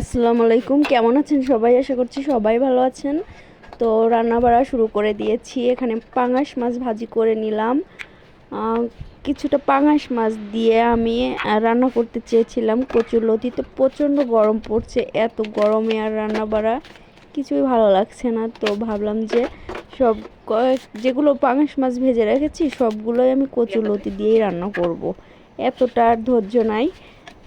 আসসালামু আলাইকুম। কেমন আছেন সবাই? আশা করছি সবাই ভালো আছেন। তো রান্না বাড়া শুরু করে দিয়েছি। এখানে পাঙাশ মাছ ভাজি করে নিলাম। কিছুটা পাঙাশ মাছ দিয়ে আমি রান্না করতে চেয়েছিলাম কচুর লতিতে প্রচণ্ড গরম পড়ছে, এত গরমে আর রান্না বাড়া কিছুই ভালো লাগছে না। তো ভাবলাম যে সব যেগুলো পাঙাশ মাছ ভেজে রেখেছি, সবগুলোই আমি কচুর লতি দিয়েই রান্না করব। এতটা আর ধৈর্য নাই।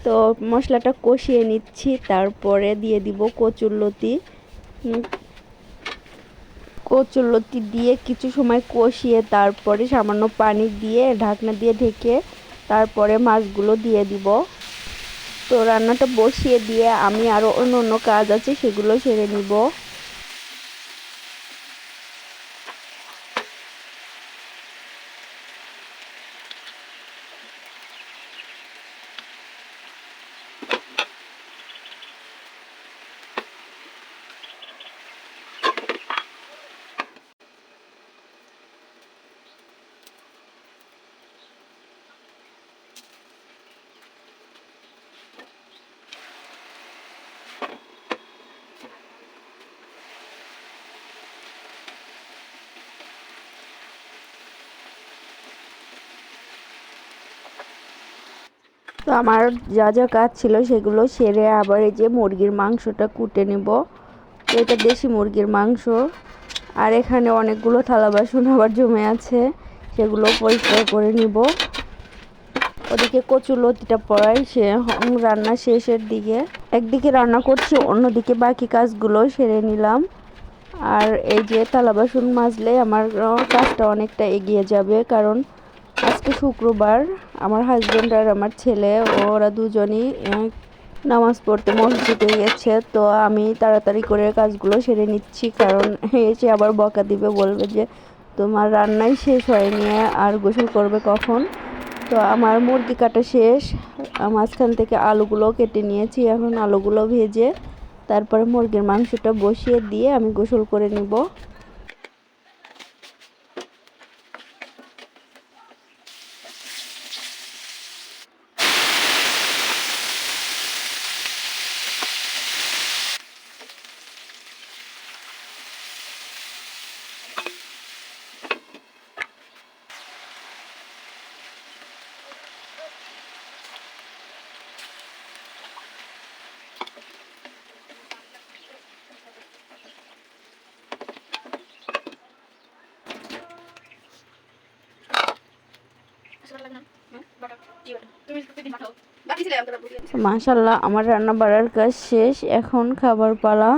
তো মশলাটা কষিয়ে নিচ্ছি, তারপরে দিয়ে দিব কচুরলতি কচুর লতি দিয়ে কিছু সময় কষিয়ে তারপরে সামান্য পানি দিয়ে ঢাকনা দিয়ে ঢেকে তারপরে মাছগুলো দিয়ে দিব। তো রান্নাটা বসিয়ে দিয়ে আমি আরও অন্য অন্য কাজ আছে সেগুলো সেরে নিব। তো আমার যা যা কাজ ছিল সেগুলো সেরে আবার এই যে মুরগির মাংসটা কুটে নেব। তো এটা দেশি মুরগির মাংস। আর এখানে অনেকগুলো থালা বাসন আবার জমে আছে, সেগুলো পরিষ্কার করে নিব। ওদিকে কচু লতিটা পড়াই সে রান্না শেষের দিকে। একদিকে রান্না করছি, অন্যদিকে বাকি কাজগুলো সেরে নিলাম। আর এই যে থালা বাসন মাজলে আমার কাজটা অনেকটা এগিয়ে যাবে, কারণ আজকে শুক্রবার, আমার হাজব্যান্ড আর আমার ছেলে, ওরা দুজনই নামাজ পড়তে মসজিদে গেছে। তো আমি তাড়াতাড়ি করে কাজগুলো সেরে নিচ্ছি, কারণ এসে আবার বকা দিবে, বলবে যে, তোমার রান্নাই শেষ হয়নি, আর গোসল করবে কখন? তো আমার মুরগি কাটা শেষ। মাঝখান থেকে আলুগুলো কেটে নিয়েছি, এখন আলুগুলো ভেজে, তারপরে মুরগির মাংসটা বসিয়ে দিয়ে আমি গোসল করে নিব। মাশাল্লাহ আমার রান্না বাড়ার কাজ শেষ। এখন খাবার পালা।